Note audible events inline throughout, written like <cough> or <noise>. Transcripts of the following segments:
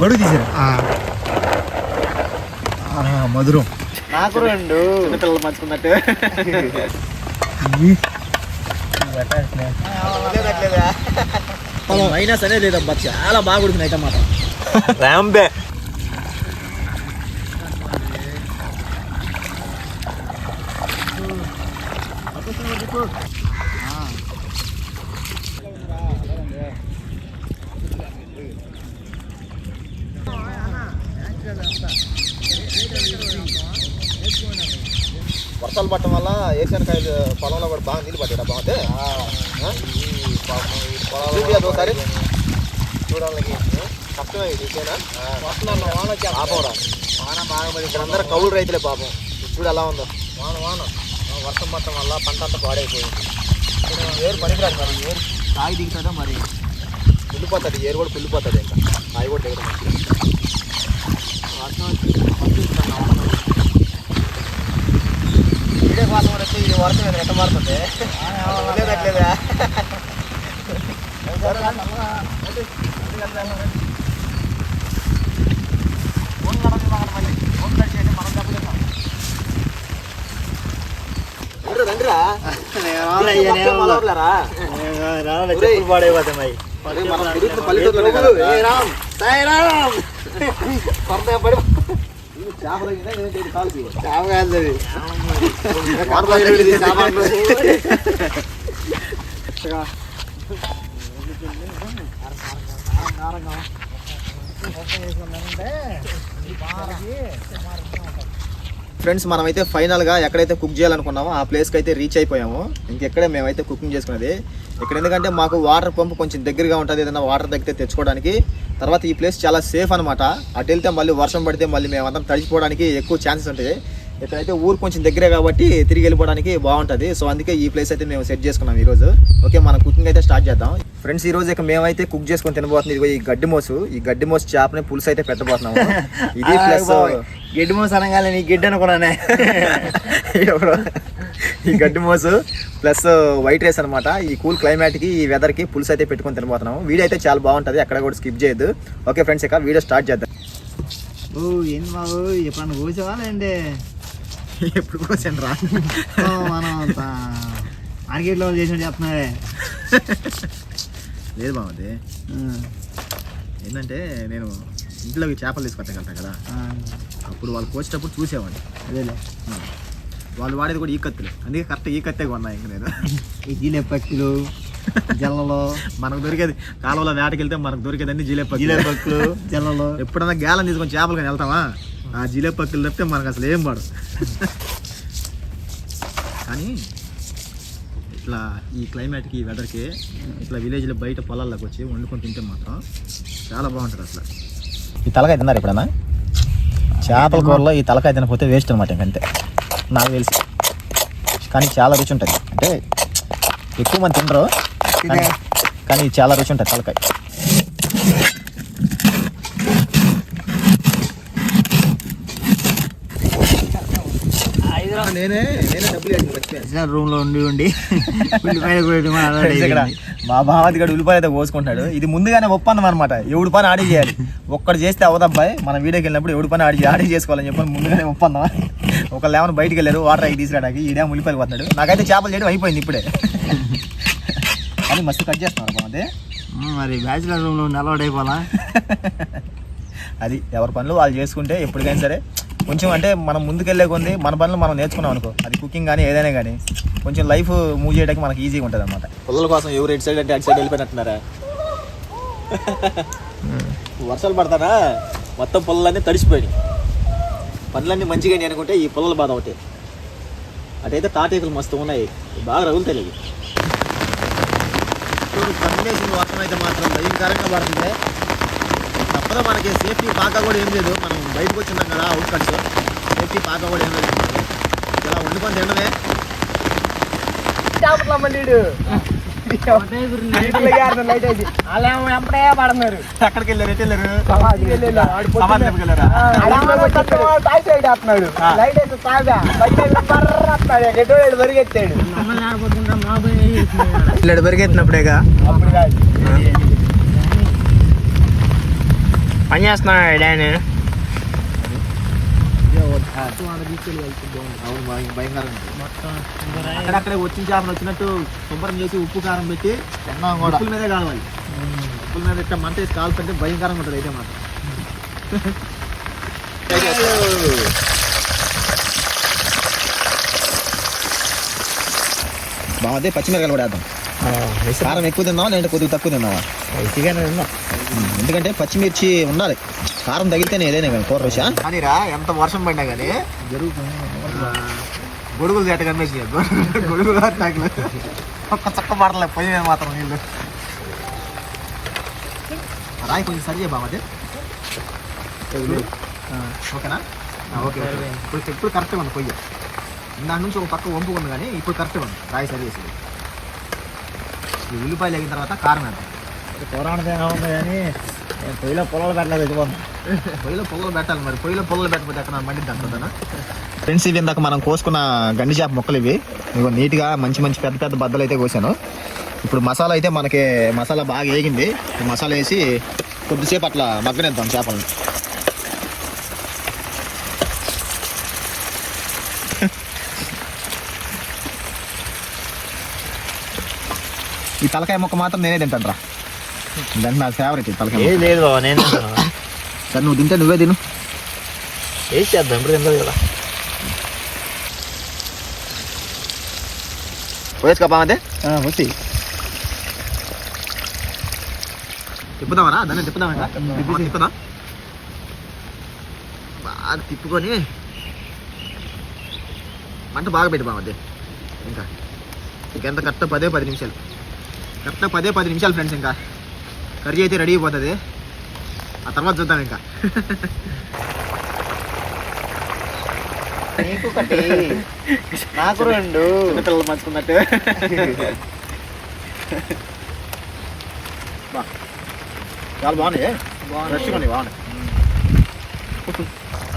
గొడుగు తీసారా. మధురం. నాకు రెండు. చిన్నపిల్లలు పంచుకున్నట్టు. మైనస్ అనేది లేదబ్బా చాలా బాగా ఉడికిన ఐటమ్ మాట రాంబే. వర్షాలు పట్టడం వల్ల ఏషియన్కాయలు పొలంలో కూడా బాగా నీళ్ళు పట్టాడు బాగుంది చూపించదు ఒకసారి చూడడానికి కష్టమే ఇది ఇదేనా పాపం రా వాన బాగా పడి ఇక్కడ అందరూ కౌలు రైతులే పాపం. చూడు ఎలా ఉందో. వాన వాన. వర్షం పట్టడం వల్ల పంట అంతా పాడైపోయింది. ఏరు పనికిరాదు మరి. ఏరు కాయి దిగుతుందో మరి? కుళ్ళిపోతుంది ఏరు కూడా కుళ్ళిపోతుంది ఇంకా. కాయ కూడా దిగడం మంచిది. వర్షం వచ్చి మంచి ఉంటుంది అన్న వాన. వీడియో కోసం మీద ఎట్ట మారుతుంది లేదట్లేదా పల్లెటూరు చేపలు కాల్పి చేప కాదు. ఫ్రెండ్స్ మనమైతే ఫైనల్గా ఎక్కడైతే కుక్ చేయాలనుకున్నామో ఆ ప్లేస్కి అయితే రీచ్ అయిపోయాము. ఇంకెక్కడే మేమైతే కుకింగ్ చేసుకునేది. ఇక్కడ ఎందుకంటే మాకు వాటర్ పంప్ కొంచెం దగ్గరగా ఉంటుంది ఏదైనా వాటర్ తగ్గితే తెచ్చుకోవడానికి. తర్వాత ఈ ప్లేస్ చాలా సేఫ్ అనమాట అటు వెళ్తే మళ్ళీ వర్షం పడితే మళ్ళీ మేమంతా తడిచిపోవడానికి ఎక్కువ ఛాన్సెస్ ఉంటాయి. ఇక్కడైతే ఊరు కొంచెం దగ్గరే కాబట్టి తిరిగి వెళ్ళిపోవడానికి బాగుంటుంది. సో అందుకే ఈ ప్లేస్ అయితే మేము సెట్ చేసుకున్నాం ఈరోజు. ఓకే మనం కుకింగ్ అయితే స్టార్ట్ చేద్దాం. ఫ్రెండ్స్ ఈ రోజు ఇక మేమైతే కుక్ చేసుకొని తినబోతుంది ఇదిగో ఈ గడ్డి మోసు. ఈ గడ్డి మోసు చేపని పులుసు అయితే పెట్టబోతున్నాము. ఇది ప్లస్ గిడ్డి మోస అనగానే నీ గిడ్డి అనుకున్నానే. <laughs> ఈ గడ్డి మోసు ప్లస్ వైట్ రైస్ అనమాట ఈ కూల్ క్లైమేట్కి ఈ వెదర్కి పులుసు అయితే పెట్టుకొని తినబోతున్నాము. వీడియో అయితే చాలా బాగుంటది. అక్కడ కూడా స్కిప్ చేయొద్దు. ఓకే ఫ్రెండ్స్ ఇక వీడియో స్టార్ట్ చేద్దాం. ఓ ఏంది బాబు ఎప్పుడన్నా కూర్చోవా లేండి <laughs> ఎప్పుడు కోసాను రా. మనం మార్కెట్లో చేసినట్టు చెప్తున్నారే. <laughs> లేదు బాగుంది ఏంటంటే నేను ఇంట్లోకి చేపలు తీసుకొట్టగలుగుతా కదా. అప్పుడు వాళ్ళు కోసేటప్పుడు చూసేవాడిని. అదేలే. వాళ్ళు వాడేది కూడా ఈ కత్తులు. అందుకే కరెక్ట్ ఈ కత్తే కొన్నా ఇంక నేను. ఈ జీలెప్పక్కులు జల్లలో. <laughs> మనకు దొరికేది కాలువలో వేటకి వెళ్తే మనకు దొరికేది అన్ని జిలేపి జీలెప్పక్కులు జల్లలో. ఎప్పుడన్నా గేలం తీసుకొని చేపలు కానీ వెళ్తామా ఆ జిలేబీ పక్కలు తప్పితే మనకు అసలు ఏం పడు కానీ ఇట్లా ఈ క్లైమేట్కి ఈ వెదర్కి ఇట్లా విలేజ్లో బయట పొలాల్లోకి వచ్చి వండుకొని తింటే మాత్రం చాలా బాగుంటుంది అసలు. ఈ తలకాయ తిన్నారు ఎప్పుడన్నా? చేపల కూరలో ఈ తలకాయ తినకపోతే వేస్ట్ అనమాట ఇంకంతే నాకు తెలిసి. కానీ చాలా రుచి ఉంటుంది. అంటే ఎక్కువ మంది తినరు కానీ చాలా రుచి ఉంటుంది తలకాయ. నేనే నేనే డబ్బులు రూమ్లో ఉండి ఇక్కడ. మా బావది గడు ఉల్లిపాయ అయితే కోసుకుంటాడు ఇది ముందుగానే ఒప్పందం అనమాట ఎవడు పని ఆడి చేయాలి. ఒక్కడు చేస్తే అవదబ్బాయి మన వీడియోకి వెళ్ళినప్పుడు ఎవడు పని ఆడి ఆడి చేసుకోవాలని చెప్పి ముందుగానే ఒప్పందం. ఒకళ్ళు ఏమైనా బయటికి వెళ్ళారు వాటర్ అవి తీసుకురాడానికి ఈడే ఉల్లిపాయలు పోతున్నాడు నాకైతే చేపలు చేయడం అయిపోయింది ఇప్పుడే. అని మస్తు కట్ చేస్తున్నారు బాగుంది మరి బ్యాచులర్ రూమ్లో ఉండి అలవాటు అయిపోవాలా? అది ఎవరి పనులు వాళ్ళు చేసుకుంటే ఎప్పటికైనా సరే కొంచెం అంటే మనం ముందుకెళ్ళే కొంది మన పనులు మనం నేర్చుకున్నాం అనుకో. అది కుకింగ్ కానీ ఏదైనా కానీ కొంచెం లైఫ్ మూవ్ చేయడానికి మనకి ఈజీగా ఉంటుంది అనమాట పిల్లల కోసం ఎవరు ఇటు సైడ్ అంటే అటు సైడ్ వెళ్ళిపోయినట్టున్నారా? వర్షాలు పడతానా? మొత్తం పొలాలన్నీ తడిసిపోయినాయి. పనులన్నీ మంచిగా అనుకుంటే ఈ పొలాల బాధ ఒకటి. అటైతే తాటేకులు మస్తు ఉన్నాయి. బాగా రగులుతాయి. చూడు కన్నేసిన వర్షం అయితే మాత్రం భయంకరంగా పడుతుంది. తప్పదు మనకి సేఫ్టీ పాక కూడా ఏం లేదు. మనం బయటకు వచ్చినాం కదా అవుట్ కట్స్. సేఫ్టీ పాక కూడా ఏం లేదు. ఇలా వండుకొని తినడమే. ఎక్కడికి వెళ్ళారు ఎటు వెళ్ళారు? సమాధి దగ్గరికి వెళ్ళారా? ఇల్లు పరిగెత్తినప్పుడేగా? పని చేస్తున్నాడు డాన్. అక్కడక్కడే వచ్చిన చేపలు వచ్చినట్టు శుభ్రం చేసి ఉప్పు కారం పెట్టి తిన్నాం కూడా ఉప్పుల మీదే కావాలి ఉప్పుల మీద ఇట్లా మంట వేసి కాలుతుంటే భయంకరంగా ఉంటుంది అయితే మాత్రం బాగుంది. పచ్చిమిరకాయలు కూడా వేద్దాం. కారం ఎక్కువ తిన్నావా లేదంటే కొద్దిగా తక్కువ తిన్నావా? ఎందుకంటే పచ్చిమిర్చి ఉండాలి. కారం తగిలితేనే ఏదైనా కానీ కూర రుచి కానీరా ఎంత వర్షం పడినా కానీ గొడుగులు తేట కనిపించి గొడుగులు తాకలేదు ఒక్క చక్క పడలే పొయ్యి మాత్రం నీళ్ళు. రాయి కొంచెం సరి చేయ ఓకేనా? ఓకే ఇప్పుడు ఇప్పుడు కరెక్ట్గా ఉంది పొయ్యి. దాని నుంచి ఒక పక్క వంపు ఉంది కానీ ఇప్పుడు కరెక్ట్గా ఉంది. రాయి సరి చేసేది. ఉల్లిపాయలు ఎగిన తర్వాత కారం వేద్దాం. పురాణదేనా ఉంది కానీ పొయ్యిలో పొలాలు పెట్టలేదు ఎదుగుతుంది పొయ్యిలో పొగలు పెట్టాలి మరి. పొయ్యిలో పొగలు పెట్టకపోతే ఎక్కడ మండిద్ది అంటుందా ఫ్రెండ్స్ ఇవి ఇందాక మనం కోసుకున్న గండి చేప మొక్కలు ఇవి. ఇగో నీట్గా మంచి మంచి పెద్ద పెద్ద బద్దలు అయితే కోసాను. ఇప్పుడు మసాలా అయితే మనకి మసాలా బాగా వేగింది. మసాలా వేసి కొద్దిసేపు అట్లా మగ్గనిద్దాం చేపలను. ఈ తలకాయ మొక్క మాత్రం నేనే తింటాను రా దాన్ని నా ఫేవరెట్ తలకాయ ఏది. లేదు బాబా నేను సరే నువ్వు తింటే నువ్వే తిను. ఏది చేద్దాం? ఇప్పుడు తింటుంది కదా. పోయేసుకో బాగుంది వచ్చి. తిప్పుదామరా దాన్ని తిప్పుదామా తిప్పుదాం. బాగా తిప్పుకొని. మంట బాగా పెట్టి బాగుంది ఇంకా. ఇంకెంత కరెక్ట్ పదే పది నిమిషాలు. కరెక్ట్ పదే పది నిమిషాలు ఫ్రెండ్స్ ఇంకా. కర్రీ అయితే రెడీ అయిపోతుంది. ఆ తర్వాత చూద్దాం ఇంకా. నీకు ఒకటి నాకు రెండు. చిన్నపిల్లలు మంచుకున్నట్టు బా. చాలా బాగున్నాయి. ఫ్రెష్గా ఉన్నాయి బాగున్నాయి.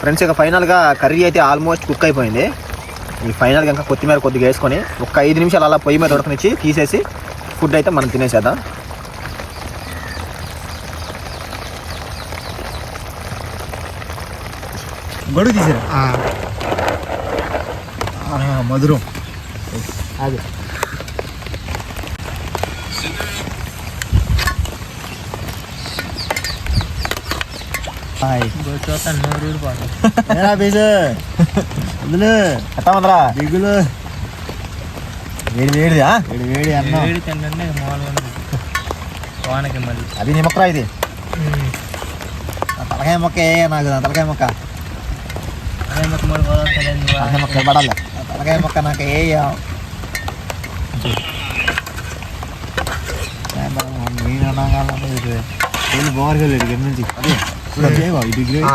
ఫ్రెండ్స్ ఇక ఫైనల్గా కర్రీ అయితే ఆల్మోస్ట్ కుక్ అయిపోయింది. ఈ ఫైనల్గా ఇంకా కొత్తిమీర కొద్దిగా వేసుకొని ఒక ఐదు నిమిషాలు అలా పొయ్యి మీద ఉడకనిచ్చి తీసేసి ఫుడ్ అయితే మనం తినేసేద్దాం. గొడుగు తీసారా. మధురం. అది. దిగులు. వేడి వేడిదా? వేడి వేడి అన్నం. వేడి మామూలుగా వానకి మళ్ళీ. అది నీ మొక్కరా ఇది. తలకాయ మొక్క ఏ నాకు తలకాయ మొక్క. అదే మొక్క మరి పోదాం తెలియదు తలకాయ మొక్క పడాలి ఆ తలకాయ మొక్క నాకు ఏ నేను అన్నాగా వీళ్ళు బాగా వెళ్ళాడు ఇక్కడి నుంచి అదే ఇప్పుడు చేయవా ఇది గ్రేట్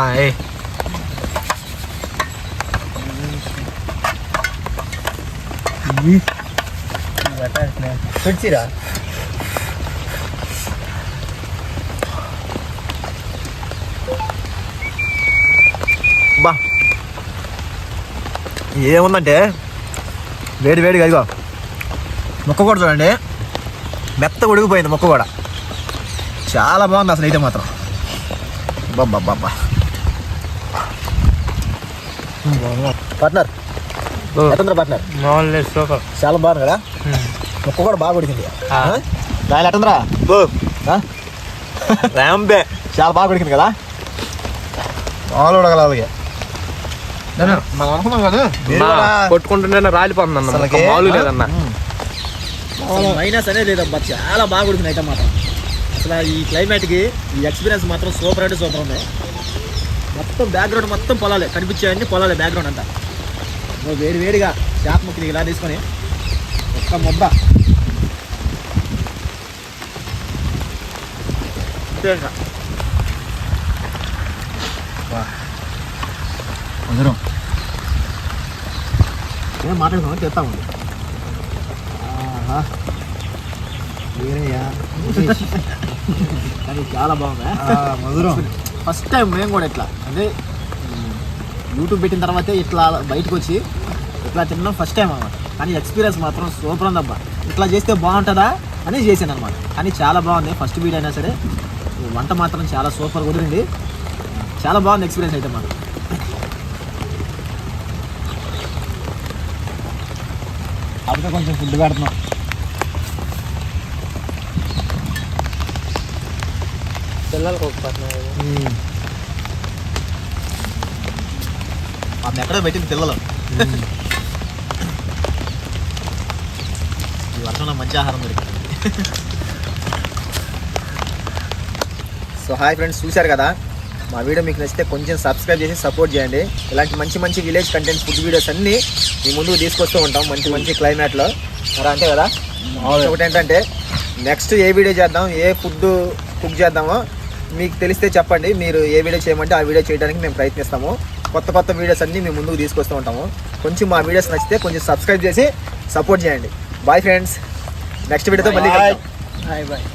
ఏముందంటే వేడి వేడిగా ఇదిగో. మొక్క కూడా చూడండి. మెత్త ఉడికిపోయింది మొక్క కూడా. చాలా బాగుంది అసలు అయితే మాత్రం. బాబా బాబా పార్ట్నర్? ఎట్టుందా పార్ట్నర్ సూపర్. చాలా బాగుంది కదా? మొక్క కూడా బాగా ఉడికింది. రాయలు ఎట్టుందిరా? చాలా బాగా ఉడికింది కదా? మామూలు ఉడగల అలాగే మనం అనుకున్నాం కదా. కొట్టుకుంటుంటే రాలిపోతుంది అన్న మామూలు లేదన్న. మైనస్ అనేది లేదబ్బా చాలా బాగా ఉడికింది అయితే మాత్రం. అసలు ఈ క్లైమేట్కి ఈ ఎక్స్పీరియన్స్ మాత్రం సూపర్ అంటే సూపర్ ఉంది. మొత్తం బ్యాక్గ్రౌండ్ మొత్తం పొలాలే కనిపించేవన్నీ పొలాలే బ్యాక్గ్రౌండ్ అంతా. వేడి వేడిగా చేప ముక్కలు ఇలా తీసుకొని ఒక్క ముద్ద అంతే ఆహా. వేరయ్యా కానీ <laughs> చాలా బాగుంది? మధురం. ఫస్ట్ టైం మేము కూడా ఇట్లా. అంటే యూట్యూబ్ పెట్టిన తర్వాతే ఇట్లా బయటకు వచ్చి ఇట్లా తినడం ఫస్ట్ టైం అనమాట కానీ ఎక్స్పీరియన్స్ మాత్రం సూపర్ ఉందబ్బా. ఇట్లా చేస్తే బాగుంటుందా అని చేశాను అనమాట కానీ చాలా బాగుంది. ఫస్ట్ వీడియో అయినా సరే వంట మాత్రం చాలా సూపర్ కుదిరింది చాలా బాగుంది ఎక్స్పీరియన్స్ అయితే మాకు అప్పుడే కొంచెం ఫుడ్ పెడుతున్నాం. పిల్లలకు ఒక పట్నం మాకు ఎక్కడో పెట్టింది పిల్లలు. ఈ వర్షంలో మంచి ఆహారం దొరికింది. సో హాయ్ ఫ్రెండ్స్ చూశారు కదా? మా వీడియో మీకు నచ్చితే కొంచెం సబ్స్క్రైబ్ చేసి సపోర్ట్ చేయండి. ఇలాంటి మంచి మంచి విలేజ్ కంటెంట్ ఫుడ్ వీడియోస్ అన్నీ మీ ముందుకు తీసుకొస్తూ ఉంటాం. మంచి మంచి క్లైమేట్లో మరి అంతే కదా? ఒకటి ఏంటంటే నెక్స్ట్ ఏ వీడియో చేద్దాం ఏ ఫుడ్ కుక్ చేద్దామో మీకు తెలిస్తే చెప్పండి. మీరు ఏ వీడియో చేయమంటే ఆ వీడియో చేయడానికి మేము ప్రయత్నిస్తాము. కొత్త కొత్త వీడియోస్ అన్నీ మేము ముందుకు తీసుకొస్తూ ఉంటాము. కొంచెం మా వీడియోస్ నచ్చితే కొంచెం సబ్స్క్రైబ్ చేసి సపోర్ట్ చేయండి. బాయ్ ఫ్రెండ్స్ నెక్స్ట్ వీడియోతో మళ్ళీ. Hi bye